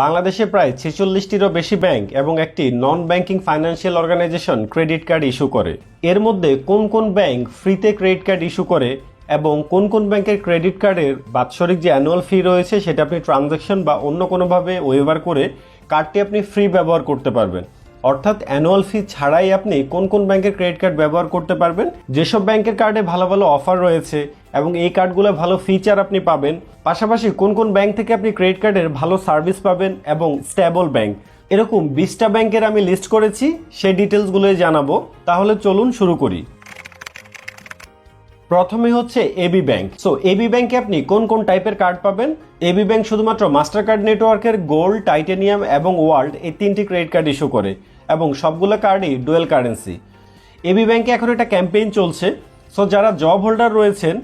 বাংলাদেশে প্রায় ছেচল্লিশটিরও বেশি ব্যাংক এবং একটি non banking financial organisation credit card issue করে। এর মধ্যে কোন কোন ব্যাংক ফ্রিতে ক্রেডিট কার্ড ইস্যু করে এবং কোন কোন ব্যাংকের ক্রেডিট কার্ডের বাৎসরিক যে অ্যানুয়াল ফি রয়েছে সেটা আপনি ট্রানজ্যাকশন বা অন্য কোনোভাবে ওয়েভার করে কার্ডটি আপনি ফ্রি ব্যবহার করতে পারবেন। অর্থাৎ অ্যানুয়াল ফি ছাড়াই আপনি কোন কোন ব্যাংকের ক্রেডিট কার্ড ব্যবহার করতে পারবেন। যেসব ব্যাংকের কার্ডে ভালো ভালো অফার রয়েছে এবং এই কার্ডগুলো ভালো ফিচার আপনি পাবেন। পাশাপাশি কোন কোন ব্যাংক থেকে আপনি ক্রেডিট কার্ডের ভালো সার্ভিস পাবেন এবং স্ট্যাবল ব্যাংক এরকম বিশটা ব্যাংকের আমি লিস্ট করেছি, সেই ডিটেলসগুলোই জানাব। তাহলে চলুন শুরু করি। প্রথমে হচ্ছে এবি ব্যাংক সো এবি ব্যাংকে আপনি কোন কোন টাইপের কার্ড পাবেন? এবি ব্যাংক শুধুমাত্র মাস্টার কার্ড নেটওয়ার্কের গোল্ড টাইটেনিয়াম এবং ওয়ার্ল্ড এই তিনটি ক্রেডিট কার্ড ইস্যু করে এবং সবগুলো কার্ডই ডুয়েল কারেন্সি এবি ব্যাংকে এখন একটা ক্যাম্পেইন চলছে। সো যারা জব হোল্ডার রয়েছেন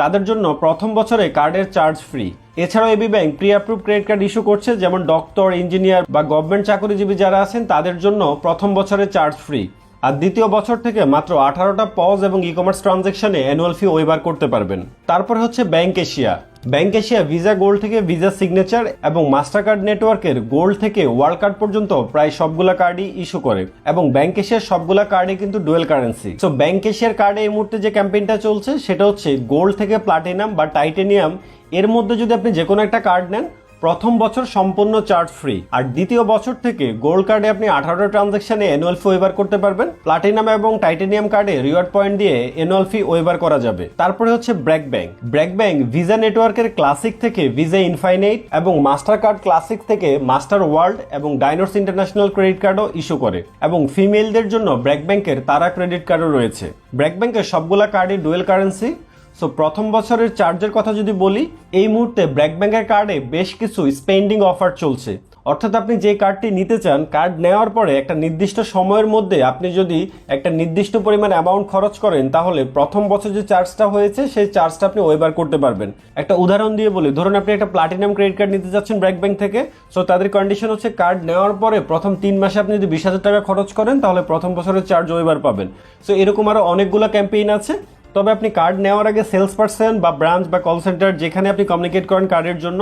তাদের জন্য প্রথম বছরে কার্ডের চার্জ ফ্রি। এছাড়াও AB bank pre approve credit card issue করছে, যেমন ডক্টর, ইঞ্জিনিয়ার বা গভর্নমেন্ট চাকরিজীবী যারা আছেন, তাদের জন্য প্রথম বছরে চার্জ ফ্রি। আর দ্বিতীয় বছর থেকে মাত্র আঠারোটা পজ এবং ই কমার্স ট্রানজ্যাকশনে অ্যানুয়াল ফি ওয়েবার করতে পারবেন। তারপর হচ্ছে bank Asia bank Asia visa gold থেকে ভিসা সিগনেচার এবং মাস্টার কার্ড নেটওয়ার্কের গোল্ড থেকে ওয়ার্ল্ড কার্ড পর্যন্ত প্রায় সবগুলা কার্ডই ইস্যু করে এবং ব্যাংক এশিয়ার সবগুলা কার্ডই কিন্তু ডুয়েল কারেন্সি সো ব্যাংক এশিয়ার কার্ডে এই মুহূর্তে যে ক্যাম্পেইনটা চলছে, সেটা হচ্ছে গোল্ড থেকে প্লাটিনাম বা টাইটেনিয়াম এর মধ্যে যদি আপনি যে কোনো একটা কার্ড নেন প্রথম বছর সম্পূর্ণ চার্জ ফ্রি আর দ্বিতীয় বছর থেকে গোল্ড কার্ডে আপনি আঠারোটা ট্রানজাকশনে অ্যানুয়াল ফি ওয়েবার করতে পারবেন। প্লাটিনাম এবং টাইটেনিয়াম কার্ডে রিওয়ার্ড পয়েন্ট দিয়ে অ্যানুয়াল ফি ওয়েবার করা যাবে। তারপরে হচ্ছে BRAC bank BRAC bank visa নেটওয়ার্কের ক্লাসিক থেকে ভিসা ইনফাইনাইট এবং মাস্টার কার্ড ক্লাসিক থেকে মাস্টার ওয়ার্ল্ড এবং ডাইনোস ইন্টারন্যাশনাল ক্রেডিট কার্ডও ইস্যু করে। এবং ফিমেলদের জন্য ব্র্যাক ব্যাংকের তারা ক্রেডিট কার্ডও রয়েছে। ব্র্যাক ব্যাংকের সবগুলা কার্ডই ডুয়েল কারেন্সি সো প্রথম বছরের চার্জের কথা যদি বলি, এই মুহূর্তে ব্র্যাক ব্যাংকের কার্ডে বেশ কিছু স্পেন্ডিং অফার চলছে। অর্থাৎ আপনি যে কার্ডটি নিতে চান কার্ড নেওয়ার পরে একটা নির্দিষ্ট সময়ের মধ্যে আপনি যদি একটা নির্দিষ্ট পরিমাণ অ্যামাউন্ট খরচ করেন, তাহলে প্রথম বছর যে চার্জটা হয়েছে, সেই চার্জটা আপনি ওয়েবার করতে পারবেন। একটা উদাহরণ দিয়ে বলি, ধরুন আপনি একটা প্লাটিনাম ক্রেডিট কার্ড নিতে যাচ্ছেন ব্র্যাক ব্যাংক থেকে সো তাদের কন্ডিশন হচ্ছে কার্ড নেওয়ার পরে প্রথম তিন মাসে আপনি যদি বিশ হাজার টাকা খরচ করেন, তাহলে প্রথম বছরের চার্জ ওয়েবার পাবেন। সো এরকম আরও অনেকগুলো ক্যাম্পেইন আছে। তবে আপনি কার্ড নেওয়ার আগে সেলস পার্সন বা ব্রাঞ্চ বা কল সেন্টার যেখানে আপনি কমিউনিকেট করেন কার্ডের জন্য,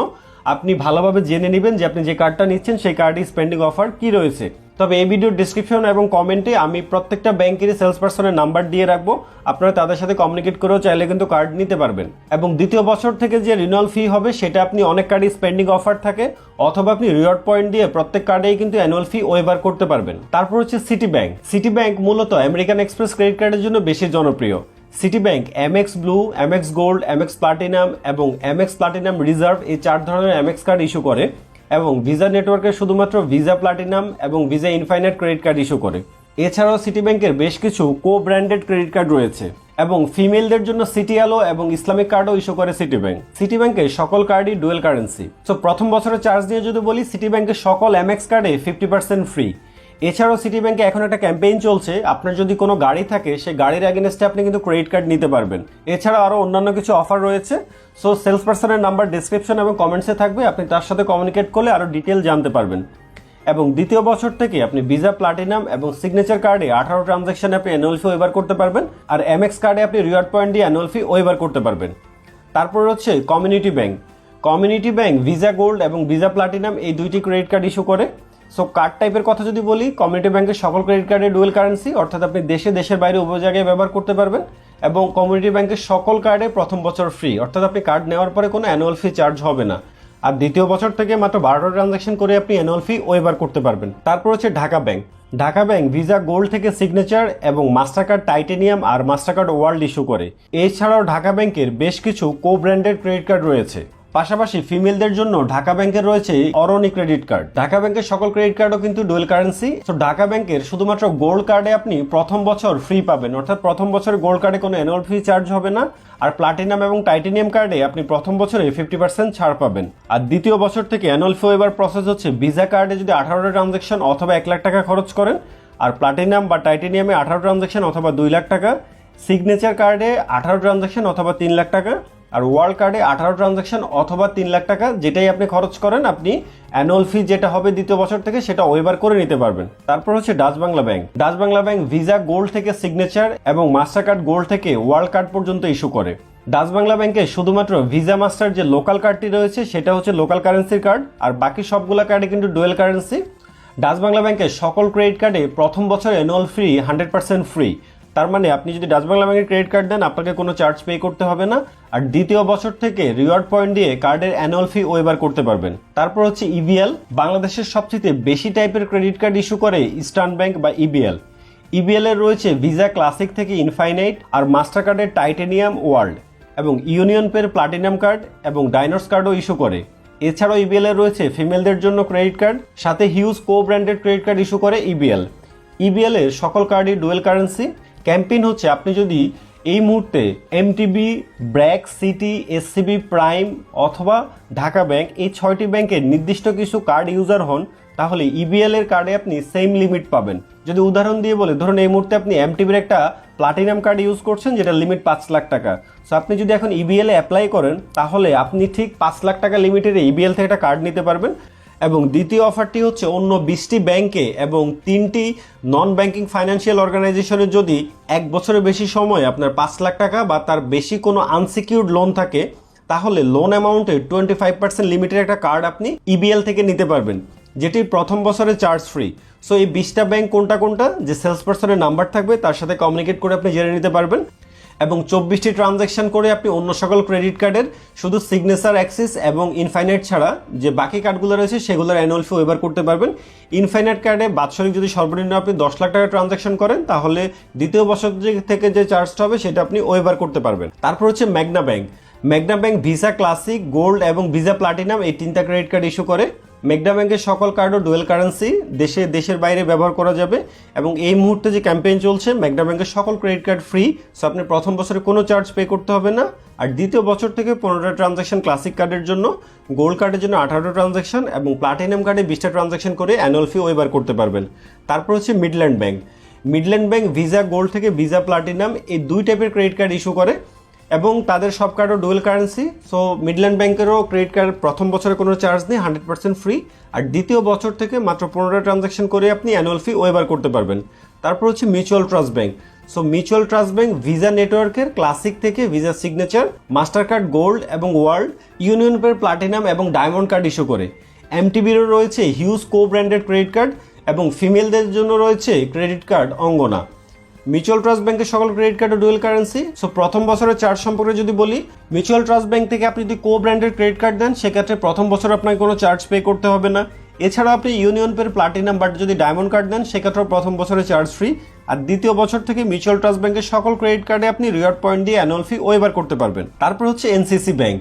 আপনি ভালোভাবে জেনে নেবেন যে আপনি যে কার্ডটা নিচ্ছেন, সেই কার্ডে স্পেন্ডিং অফার কি রয়েছে। তবে এই ভিডিওর ডিসক্রিপশন এবং কমেন্টে আমি প্রত্যেকটা ব্যাংকেরই সেলস পার্সনের নাম্বার দিয়ে রাখব। আপনারা তাদের সাথে কমিউনিকেট করেও চাইলে কিন্তু কার্ড নিতে পারবেন। এবং দ্বিতীয় বছর থেকে যে রিনুয়াল ফি হবে, সেটা আপনি অনেক কার্ডে স্পেন্ডিং অফার থাকে, অথবা আপনি রিওয়ার্ড পয়েন্ট দিয়ে প্রত্যেক কার্ডেই কিন্তু অ্যানুয়াল ফি ওয়েবার করতে পারবেন। তারপর হচ্ছে সিটি ব্যাংক সিটি ব্যাংক মূলত আমেরিকান এক্সপ্রেস ক্রেডিট কার্ডের জন্য বেশি জনপ্রিয়। Citi bank Amex blue Amex gold Amex platinum এবং এমএক্স প্লাটিনাম রিজার্ভ এই চার ধরনের এমএক্স কার্ড ইস্যু করে এবং ভিসা নেটওয়ার্কের শুধুমাত্র ভিসা প্লাটিনাম এবং visa infinite credit card issue করে। এছাড়াও সিটি ব্যাংকের বেশ কিছু কো ব্র্যান্ডেড ক্রেডিট কার্ড রয়েছে এবং ফিমেলদের জন্য সিটি আলো এবং ইসলামিক কার্ডও ইস্যু করে সিটি ব্যাংক সিটি ব্যাংকের সকল কার্ডই ডুয়েল কারেন্সি সো প্রথম বছরের চার্জ নিয়ে যদি বলি সিটি ব্যাংকের সকল এমএক্স কার্ডে ফিফটি পার্সেন্ট ফ্রি এছাড়াও সিটি ব্যাংকে এখন একটা ক্যাম্পেইন চলছে। আপনার যদি কোনো গাড়ি থাকে, সেই গাড়ির অ্যাগেনস্টে আপনি কিন্তু ক্রেডিট কার্ড নিতে পারবেন। এছাড়াও আরও অন্যান্য কিছু অফার রয়েছে। সো সেলস পার্সনের নাম্বার ডিসক্রিপশন এবং কমেন্টসে থাকবে। আপনি তার সাথে কমিউনিকেট করলে আরও ডিটেল জানতে পারবেন। এবং দ্বিতীয় বছর থেকে আপনি ভিসা প্লাটিনাম এবং সিগনেচার কার্ডে আঠারো ট্রানজ্যাকশনে আপনি অ্যানুয়াল ফি ওয়েবার করতে পারবেন। আর এমএক্স কার্ডে আপনি রিওয়ার্ড পয়েন্ট দিয়ে অ্যানুয়াল ফি ওয়েবার করতে পারবেন। তারপর হচ্ছে community bank community bank visa gold এবং ভিসা প্লাটিনাম এই দুইটি ক্রেডিট কার্ড ইস্যু করে। সো কার্ড টাইপের কথা যদি বলি কমিউনিটি ব্যাংকের সকল ক্রেডিট কার্ডে ডুয়েল কারেন্সি অর্থাৎ আপনি দেশে, দেশের বাইরে উভয় জায়গায় ব্যবহার করতে পারবেন এবং কমিউনিটি ব্যাংকের সকল কার্ডে প্রথম বছর ফ্রি অর্থাৎ আপনি কার্ড নেওয়ার পরে কোনো অ্যানুয়াল ফি চার্জ হবে না। আর দ্বিতীয় বছর থেকে মাত্র বারোটা ট্রানজাকশন করে আপনি অ্যানুয়াল ফি ওয়েবার করতে পারবেন। তারপর হচ্ছে Dhaka bank Dhaka bank visa gold থেকে সিগনেচার এবং মাস্টার কার্ড টাইটেনিয়াম আর মাস্টার কার্ড ওয়ার্ল্ড ইস্যু করে। এছাড়াও ঢাকা ব্যাংকের বেশ কিছু কো ব্র্যান্ডেড ক্রেডিট কার্ড রয়েছে। পাশাপাশি ফিমেলদের জন্য ঢাকা ব্যাংকের রয়েছে অরণি ক্রেডিট কার্ড। ঢাকা ব্যাংকের সকল ক্রেডিট কার্ডও কিন্তু ডুয়েল কারেন্সি তো ঢাকা ব্যাংকের শুধুমাত্র গোল্ড কার্ডে আপনি প্রথম বছর ফ্রি পাবেন। অর্থাৎ প্রথম বছর গোল্ড কার্ডে কোনো অ্যানুয়াল ফি চার্জ হবে না। আর প্লাটিনাম এবং টাইটেনিয়াম কার্ডে আপনি প্রথম বছরে ফিফটি পার্সেন্ট ছাড় পাবেন। আর দ্বিতীয় বছর থেকে অ্যানুয়াল ফি এবার প্রসেস হচ্ছে ভিসা কার্ডে যদি আঠারোটা ট্রানজাকশন অথবা এক লাখ টাকা খরচ করেন, আর প্লাটিনাম বা টাইটেনিয়ামে আঠারো ট্রানজাকশন অথবা দুই লাখ টাকা সিগনেচার কার্ডে আঠারো ট্রানজাকশন অথবা তিন লাখ টাকা আর ওয়ার্ল্ড কার্ডে আঠারো ট্রানজাকশন অথবা তিন লাখ টাকা, যেটাই আপনি খরচ করেন, আপনি অ্যানুয়াল ফি যেটা হবে দ্বিতীয় বছর থেকে সেটা ওয়েবার করে নিতে পারবেন। তারপর হচ্ছে Dutch Bangla bank Dutch Bangla bank visa gold থেকে সিগনেচার এবং মাস্টার কার্ড গোল্ড থেকে ওয়ার্ল্ড কার্ড পর্যন্ত ইস্যু করে। ডাচ বাংলা ব্যাংকে শুধুমাত্র ভিসা মাস্টার যে লোকাল কার্ডটি রয়েছে, সেটা হচ্ছে লোকাল কারেন্সির কার্ড আর বাকি সবগুলো কার্ডে কিন্তু ডুয়েল কারেন্সি ডাচ বাংলা ব্যাংকের সকল ক্রেডিট কার্ডে প্রথম বছর annual free hundred percent free তার মানে আপনি যদি ডাচ বাংলা ব্যাংকের ক্রেডিট কার্ড দেন, আপনাকে কোনো চার্জ পে করতে হবে না। আর দ্বিতীয় বছর থেকে রিওয়ার্ড পয়েন্ট দিয়ে কার্ডের অ্যানুয়াল ফি ওয়েবার করতে পারবেন। তারপর হচ্ছে ইবিএল বাংলাদেশের সবচেয়ে বেশি টাইপের ক্রেডিট কার্ড ইস্যু করে ইস্টার্ন ব্যাংক বা ইবিএল ইবিএল এর রয়েছে ভিসা ক্লাসিক থেকে ইনফাইনাইট আর মাস্টার কার্ডের টাইটেনিয়াম ওয়ার্ল্ড এবং ইউনিয়ন পের প্লাটিনাম কার্ড এবং ডাইনোস কার্ডও ইস্যু করে। এছাড়াও ইবিএল এর রয়েছে ফিমেলদের জন্য ক্রেডিট কার্ড সাথে huge co branded credit card issue করে ইবিএল ইবিএল এর সকল কার্ডই ডুয়েল কারেন্সি ক্যাম্পেইন হচ্ছে আপনি যদি এই মুহূর্তে MTB BRAC city SCB prime অথবা ঢাকা ব্যাংক এই ছয়টি ব্যাংকের নির্দিষ্ট কিছু কার্ড ইউজার হন, তাহলে ইবিএল এর কার্ডে আপনি সেম লিমিট পাবেন। যদি উদাহরণ দিয়ে বলে, ধরুন এই মুহূর্তে আপনি এমটিবির একটা প্লাটিনাম কার্ড ইউজ করছেন, যেটা লিমিট পাঁচ লাখ টাকা। সো আপনি যদি এখন ইবিএল এ অ্যাপ্লাই করেন, তাহলে আপনি ঠিক পাঁচ লাখ টাকা লিমিটের ইবিএল থেকে একটা কার্ড নিতে পারবেন। এবং দ্বিতীয় অফারটি হচ্ছে অন্য বিশটি ব্যাংকে এবং তিনটি নন ব্যাংকিং ফাইন্যান্সিয়াল অর্গানাইজেশনের যদি এক বছরের বেশি সময় আপনার পাঁচ লাখ টাকা বা তার বেশি কোনো আনসিকিউর্ড লোন থাকে, তাহলে লোন অ্যামাউন্টে টোয়েন্টি ফাইভ পার্সেন্ট লিমিটের একটা কার্ড আপনি ইবিএল থেকে নিতে পারবেন যেটি প্রথম বছরে চার্জ ফ্রি সো এই বিশটা ব্যাংক কোনটা কোনটা? যে সেলস পার্সনের নাম্বার থাকবে, তার সাথে কমিউনিকেট করে আপনি জেনে নিতে পারবেন। এবং চব্বিশটি ট্রানজ্যাকশন করে আপনি অন্য সকল ক্রেডিট কার্ডের শুধু সিগনেচার অ্যাক্সিস এবং ইনফাইনাইট ছাড়া যে বাকি কার্ডগুলো রয়েছে সেগুলোর অ্যানুয়াল ফি ওয়েবার করতে পারবেন। ইনফাইনাইট কার্ডে বাৎসরিক যদি সর্বনিম্ন আপনি দশ লাখ টাকা ট্রানজ্যাকশন করেন, তাহলে দ্বিতীয় বছর থেকে যে চার্জটা হবে, সেটা আপনি ওয়েবার করতে পারবেন। তারপর হচ্ছে Magna bank Magna bank visa classic gold এবং ভিসা প্লাটিনাম এই তিনটা ক্রেডিট কার্ড ইস্যু করে। মেগনা ব্যাংকের সকল কার্ডও ডুয়েল কারেন্সি দেশে, দেশের বাইরে ব্যবহার করা যাবে। এবং এই মুহূর্তে যে ক্যাম্পেইন চলছে মেগনা ব্যাংকের সকল ক্রেডিট কার্ড ফ্রি সো আপনি প্রথম বছরে কোনো চার্জ পে করতে হবে না। আর দ্বিতীয় বছর থেকে পনেরোটা ট্রানজাকশন ক্লাসিক কার্ডের জন্য গোল্ড কার্ডের জন্য আঠারোটা ট্রানজাকশন এবং প্লাটিনাম কার্ডে বিশটা ট্রানজাকশন করে অ্যানুয়াল ফি ওয়েবার করতে পারবেন। তারপর হচ্ছে Midland bank Midland bank visa gold থেকে ভিসা প্লাটিনাম এই দুই টাইপের ক্রেডিট কার্ড ইস্যু করে। এবং তাদের সব কার্ডও ডুয়েল কারেন্সি সো মিডল্যান্ড ব্যাংকেরও ক্রেডিট কার্ড প্রথম বছরে কোনো চার্জ নেই হান্ড্রেড পার্সেন্ট ফ্রি আর দ্বিতীয় বছর থেকে মাত্র পনেরোটা ট্রানজাকশন করে আপনি অ্যানুয়াল ফি ওয়েবার করতে পারবেন। তারপর হচ্ছে mutual trust bank so mutual trust bank visa নেটওয়ার্কের ক্লাসিক থেকে visa signature master card gold এবং ওয়ার্ল্ড ইউনিয়ন পের প্লাটিনাম এবং ডায়মন্ড কার্ড ইস্যু করে। এমটিবিরও রয়েছে huge co branded credit card এবং ফিমেলদের জন্য রয়েছে credit card Angona. Mutual trust ব্যাংকের সকল credit card dual currency. So প্রথম বছরের চার্জ সম্পর্কে যদি বলি, মিউচুয়াল ট্রাস্ট ব্যাংক থেকে আপনি যদি কো ব্র্যান্ডের ক্রেডিট কার্ড দেন, সেক্ষেত্রে প্রথম বছর আপনাকে কোনো চার্জ পে করতে হবে না। এছাড়া আপনি ইউনিয়ন পের প্লাটিনাম বাট যদি ডায়মন্ড কার্ড দেন, সেক্ষেত্রেও প্রথম বছরে চার্জ ফ্রি আর দ্বিতীয় বছর থেকে মিউচুয়াল ট্রাস্ট ব্যাংকের সকল ক্রেডিট কার্ডে আপনি রিওয়ার্ড পয়েন্ট দিয়ে অ্যানুয়াল ফি ওয়েবার করতে পারবেন। তারপর হচ্ছে NCC bank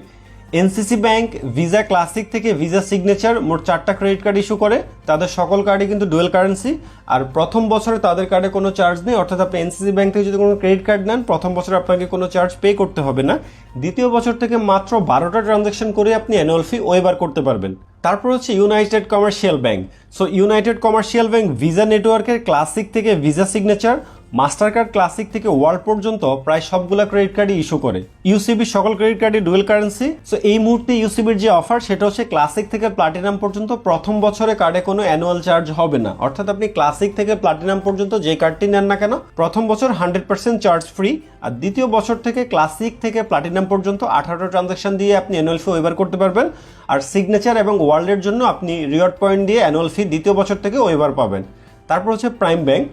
NCC bank, visa classic থেকে ভিসা সিগনেচার মোট চারটা ক্রেডিট কার্ড ইস্যু করে। তাদের সকল কার্ডই কিন্তু ডুয়েল কারেন্সি। আর প্রথম বছরে তাদের কার্ডে কোনো চার্জ নেই, অর্থাৎ আপনি এনসিসি ব্যাংক থেকে যদি কোনো ক্রেডিট কার্ড নেন, প্রথম বছরে আপনাকে কোনো চার্জ পে করতে হবে না। দ্বিতীয় বছর থেকে মাত্র বারোটা ট্রানজাকশন করে আপনি অ্যানুয়াল ফি ওয়েবার করতে পারবেন। তারপর হচ্ছে united commercial bank. So, united commercial bank, visa নেটওয়ার্কের ক্লাসিক থেকে visa signature master card classic থেকে ওয়ার্ল্ড পর্যন্ত প্রায় সবগুলা ক্রেডিট কার্ডই ইস্যু করে। ইউসিবি সকল ক্রেডিট কার্ডই ডুয়েল কারেন্সি। সো এই মুহূর্তে ইউসিবির যে অফার সেটা হচ্ছে ক্লাসিক থেকে প্লাটিনাম পর্যন্ত প্রথম বছরে কার্ডে কোনো অ্যানুয়াল চার্জ হবে না। অর্থাৎ আপনি ক্লাসিক থেকে প্লাটিনাম পর্যন্ত যে কার্ডটি নেন না কেন, প্রথম বছর হান্ড্রেড পার্সেন্ট চার্জ ফ্রি আর দ্বিতীয় বছর থেকে ক্লাসিক থেকে প্লাটিনাম পর্যন্ত আঠারো ট্রানজাকশন দিয়ে আপনি অ্যানুয়াল ফি ওয়েবার করতে পারবেন। আর সিগনেচার এবং ওয়ার্ল্ডের জন্য আপনি রিওয়ার্ড পয়েন্ট দিয়ে অ্যানুয়াল ফি দ্বিতীয় বছর থেকে ওয়েবার পাবেন। তারপর হচ্ছে prime bank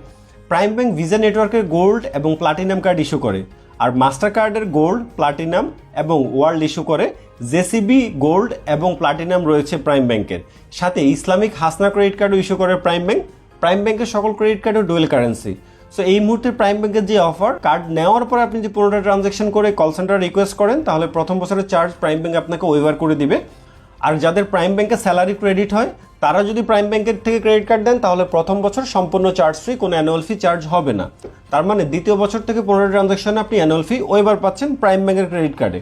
prime bank visa নেটওয়ার্কের গোল্ড এবং প্লাটিনাম কার্ড ইস্যু করে, আর মাস্টার কার্ডের গোল্ড প্লাটিনাম এবং ওয়ার্ল্ড ইস্যু করে। জেসিবি গোল্ড এবং প্লাটিনাম রয়েছে প্রাইম ব্যাংকের সাথে ইসলামিক হাসনা ক্রেডিট কার্ডও ইস্যু করে প্রাইম ব্যাংক প্রাইম ব্যাংকের সকল ক্রেডিট কার্ডও ডুয়েল কারেন্সি সো এই মুহূর্তে প্রাইম ব্যাংকের যে অফার কার্ড নেওয়ার পরে আপনি যদি পনেরোটা ট্রানজাকশন করে কল সেন্টার রিকোয়েস্ট করেন, তাহলে প্রথম বছরের চার্জ প্রাইম ব্যাংক আপনাকে ওয়েভার করে দিবে। আর যাদের প্রাইম ব্যাংকে স্যালারি ক্রেডিট হয়, তারা যদি প্রাইম ব্যাংকের থেকে ক্রেডিট কার্ড দেন, তাহলে প্রথম বছর সম্পূর্ণ চার্জ ফ্রি কোনো অ্যানুয়াল ফি চার্জ হবে না। তার মানে দ্বিতীয় বছর থেকে পনেরো ট্রানজাকশনে আপনি অ্যানুয়াল ফি ওয়েবার পাচ্ছেন প্রাইম ব্যাংকের ক্রেডিট কার্ডে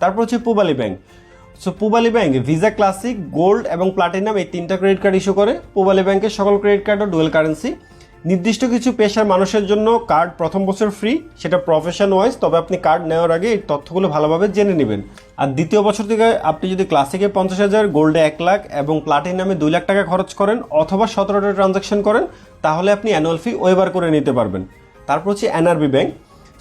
তারপর হচ্ছে Pubali bank so Pubali bank visa classic gold এবং প্লাটিনাম এই তিনটা ক্রেডিট কার্ড ইস্যু করে। পুবালি ব্যাংকের সকল ক্রেডিট কার্ড ও ডুয়েল কারেন্সি নির্দিষ্ট কিছু পেশার মানুষের জন্য কার্ড প্রথম বছর ফ্রি সেটা প্রফেশন ওয়াইজ তবে আপনি কার্ড নেওয়ার আগে এই তথ্যগুলো ভালোভাবে জেনে নেবেন। আর দ্বিতীয় বছর থেকে আপনি যদি ক্লাসিকে পঞ্চাশ হাজার গোল্ডে এক লাখ এবং প্লাটিনামে দুই লাখ টাকা খরচ করেন অথবা সতেরোটা ট্রানজাকশন করেন, তাহলে আপনি অ্যানুয়াল ফি ওয়েবার করে নিতে পারবেন। তারপর হচ্ছে NRB bank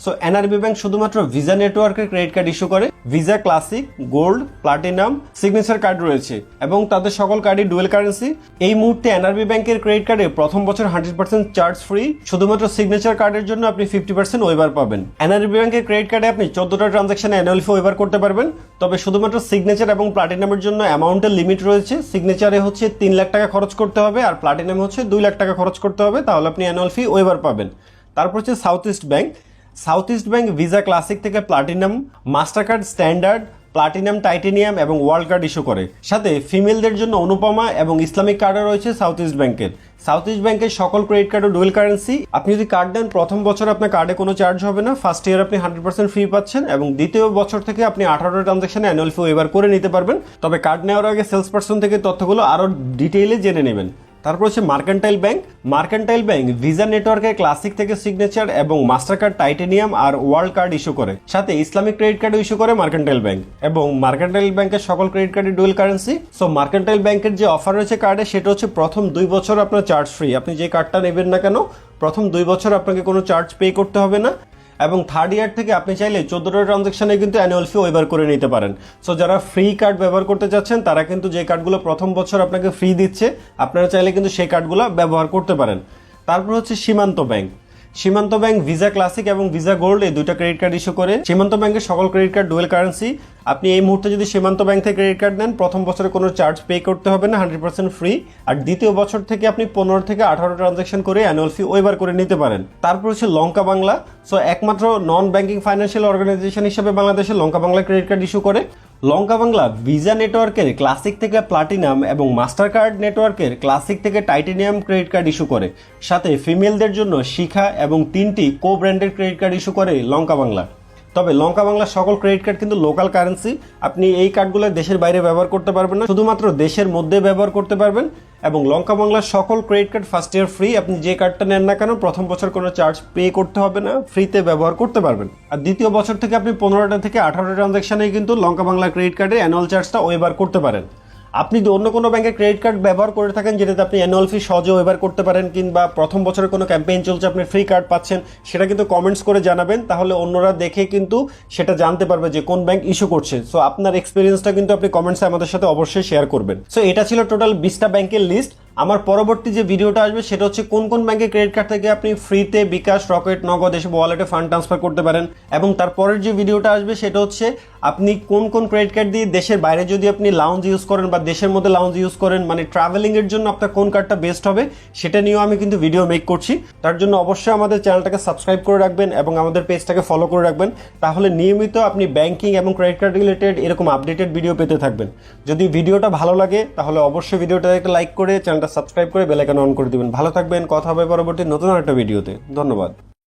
so NRB bank শুধুমাত্র ভিসা নেটওয়ার্কের ক্রেডিট কার্ড ইস্যু করে visa classic gold platinum signature card রয়েছে, এবং তাদের সকল কার্ডই ডুয়েল কারেন্সি এই মুহূর্তে এনআরবি ব্যাংকের ক্রেডিট কার্ডে প্রথম বছর হান্ড্রেড পার্সেন্ট চার্জ ফ্রি শুধুমাত্র সিগনেচার কার্ডের জন্য আপনি ফিফটি পার্সেন্ট ওয়েবার পাবেন। এনআরবি ব্যাংকের ক্রেডিট কার্ডে আপনি চোদ্দটা ট্রানজাকশনে অ্যানুয়াল ফি ওয়েবার করতে পারবেন, তবে শুধুমাত্র সিগনেচার এবং প্লাটিনামের জন্য অ্যামাউন্টের লিমিট রয়েছে। সিগনেচারে হচ্ছে তিন লাখ টাকা খরচ করতে হবে, আর প্লাটিনামে হচ্ছে দুই লাখ টাকা খরচ করতে হবে, তাহলে আপনি অ্যানুয়াল ফি ওয়েবার পাবেন। তারপর হচ্ছে south east bank south east bank, visa classic থেকে platinum master card standard, platinum, titanium এবং ওয়ার্ল্ড কার্ড ইস্যু করে। সাথে ফিমেলদের জন্য অনুপমা এবং ইসলামিক কার্ডও রয়েছে সাউথ ইস্ট ব্যাংকের। সাউথ ইস্ট ব্যাংকের সকল ক্রেডিট কার্ড ও ডুয়েল কারেন্সি। আপনি যদি কার্ড দেন প্রথম বছর আপনার কার্ডে কোনো চার্জ হবে না। ফার্স্ট ইয়ার আপনি হান্ড্রেড পার্সেন্ট ফ্রি পাচ্ছেন এবং দ্বিতীয় বছর থেকে আপনি আঠারো ট্রানজাকশনে অ্যানুয়াল ফি ওয়েবার করে নিতে পারবেন। তবে কার্ড নেওয়ার আগে সেলস পার্সন থেকে তথ্যগুলো আরও ডিটেইলে জেনে নেবেন। তারপর হচ্ছে mercantile bank. Mercantile bank visa নেটওয়ার্কের ক্লাসিক থেকে সিগনেচার এবং মাস্টার কার্ড টাইটেনিয়াম আর ওয়ার্ল্ড কার্ড ইস্যু করে। সাথে ইসলামিক ক্রেডিট কার্ড ইস্যু করে মার্কেন্টাইল ব্যাংক। এবং মার্কেন্টাইল ব্যাংকের সকল ক্রেডিট কার্ডের ডুয়েল কারেন্সি সো মার্কেন্টাইল ব্যাংকের যে অফার রয়েছে কার্ডে সেটা হচ্ছে প্রথম দুই বছর আপনার চার্জ ফ্রি আপনি যে কার্ডটা নেবেন না কেন, প্রথম দুই বছর আপনাকে কোনো চার্জ পে করতে হবে না। এবং থার্ড ইয়ার থেকে আপনি চাইলে চোদ্দোটা ট্রানজাকশনে কিন্তু অ্যানুয়াল ফি ওয়েবার করে নিতে পারেন। সো যারা ফ্রি কার্ড ব্যবহার করতে চাচ্ছেন তারা কিন্তু যে কার্ডগুলো প্রথম বছর আপনাকে ফ্রি দিচ্ছে, আপনারা চাইলে কিন্তু সেই কার্ডগুলো ব্যবহার করতে পারেন। তারপর হচ্ছে Shimanto bank Shimanto bank visa classic এবং ভিসা গোল্ড এই দুইটা ক্রেডিট কার্ড ইস্যু করে। সীমান্ত ব্যাংকের সকল ক্রেডিট কার্ড ডুয়েল কারেন্সি আপনি এই মুহূর্তে যদি সীমান্ত ব্যাংক থেকে ক্রেডিট কার্ড নেন, প্রথম বছরে কোনো চার্জ পে করতে হবে না হান্ড্রেড পার্সেন্ট ফ্রি আর দ্বিতীয় বছর থেকে আপনি পনেরো থেকে আঠারো ট্রানজাকশন করে অ্যানুয়াল ফি ওয়েবার করে নিতে পারেন। তারপর হচ্ছে লঙ্কা বাংলা। সো একমাত্র নন ব্যাংকিং ফাইন্যান্সিয়াল অর্গানাইজেশন হিসেবে বাংলাদেশে Lanka Bangla credit card issue করে। লঙ্কা বাংলা ভিসা নেটওয়ার্কের ক্লাসিক থেকে প্লাটিনাম এবং মাস্টার কার্ড নেটওয়ার্কের ক্লাসিক থেকে টাইটেনিয়াম ক্রেডিট কার্ড ইস্যু করে। সাথে ফিমেলদের জন্য শিখা এবং তিনটি কো ব্র্যান্ডের ক্রেডিট কার্ড ইস্যু করে লঙ্কা বাংলা। তবে লঙ্কা বাংলার সকল ক্রেডিট কার্ড কিন্তু লোকাল কারেন্সি আপনি এই কার্ডগুলো দেশের বাইরে ব্যবহার করতে পারবেন না। শুধুমাত্র দেশের মধ্যে ব্যবহার করতে পারবেন। এবং লঙ্কা বাংলার সকল credit card first year free আপনি যে কার্ডটা নেন না কেন, প্রথম বছর কোনো চার্জ পে করতে হবে না ফ্রিতে ব্যবহার করতে পারবেন। আর দ্বিতীয় বছর থেকে আপনি পনেরোটা থেকে আঠারোটা ট্রানজাকশনে কিন্তু লঙ্কা বাংলা ক্রেডিট কার্ডের অ্যানুয়াল চার্জটা ওয়েবার করতে পারেন। আপনি যদি অন্য কোনো ব্যাংকের ক্রেডিট কার্ড ব্যবহার করে থাকেন, যেটাতে আপনি অ্যানুয়াল ফি সহজে ওয়েবার করতে পারেন, কিংবা প্রথম বছরের কোনো ক্যাম্পেইন চলছে, আপনি ফ্রি কার্ড পাচ্ছেন, সেটা কিন্তু কমেন্টস করে জানাবেন, তাহলে অন্যরা দেখে কিন্তু সেটা জানতে পারবে যে কোন ব্যাংক ইস্যু করছে। সো আপনার এক্সপিরিয়েন্সটা কিন্তু আপনি কমেন্টসে আমাদের সাথে অবশ্যই শেয়ার করবেন। সো এটা ছিল টোটাল বিশটা ব্যাংকের লিস্ট আমার পরবর্তী যে ভিডিওটা আসবে, সেটা হচ্ছে কোন কোন ব্যাংকের ক্রেডিট কার্ড থেকে আপনি ফ্রিতে বিকাশ রকেট নগদ এসব ওয়ালেটে ফান্ড ট্রান্সফার করতে পারেন। এবং তারপরের যে ভিডিওটা আসবে, সেটা হচ্ছে আপনি কোন কোন ক্রেডিট কার্ড দিয়ে দেশের বাইরে যদি আপনি লাউঞ্জ ইউজ করেন বা দেশের মধ্যে লাউঞ্জ ইউজ করেন মানে ট্রাভেলিং এর জন্য আপনার কোন কার্ডটা বেস্ট হবে, সেটা নিয়েও আমি কিন্তু ভিডিও মেক করছি। তার জন্য অবশ্যই আমাদের চ্যানেলটাকে সাবস্ক্রাইব করে রাখবেন এবং আমাদের পেজটাকে ফলো করে রাখবেন। তাহলে নিয়মিত আপনি ব্যাংকিং এবং ক্রেডিট কার্ড রিলেটেড এরকম আপডেটেড ভিডিও পেতে থাকবেন। যদি ভিডিওটা ভালো লাগে, তাহলে অবশ্যই ভিডিওটা একটা লাইক করে চ্যানেলটা সাবস্ক্রাইব করে বেলাইকন অন করে দিবেন। ভালো থাকবেন, কথা হবে পরবর্তী নতুন একটা ভিডিওতে। ধন্যবাদ।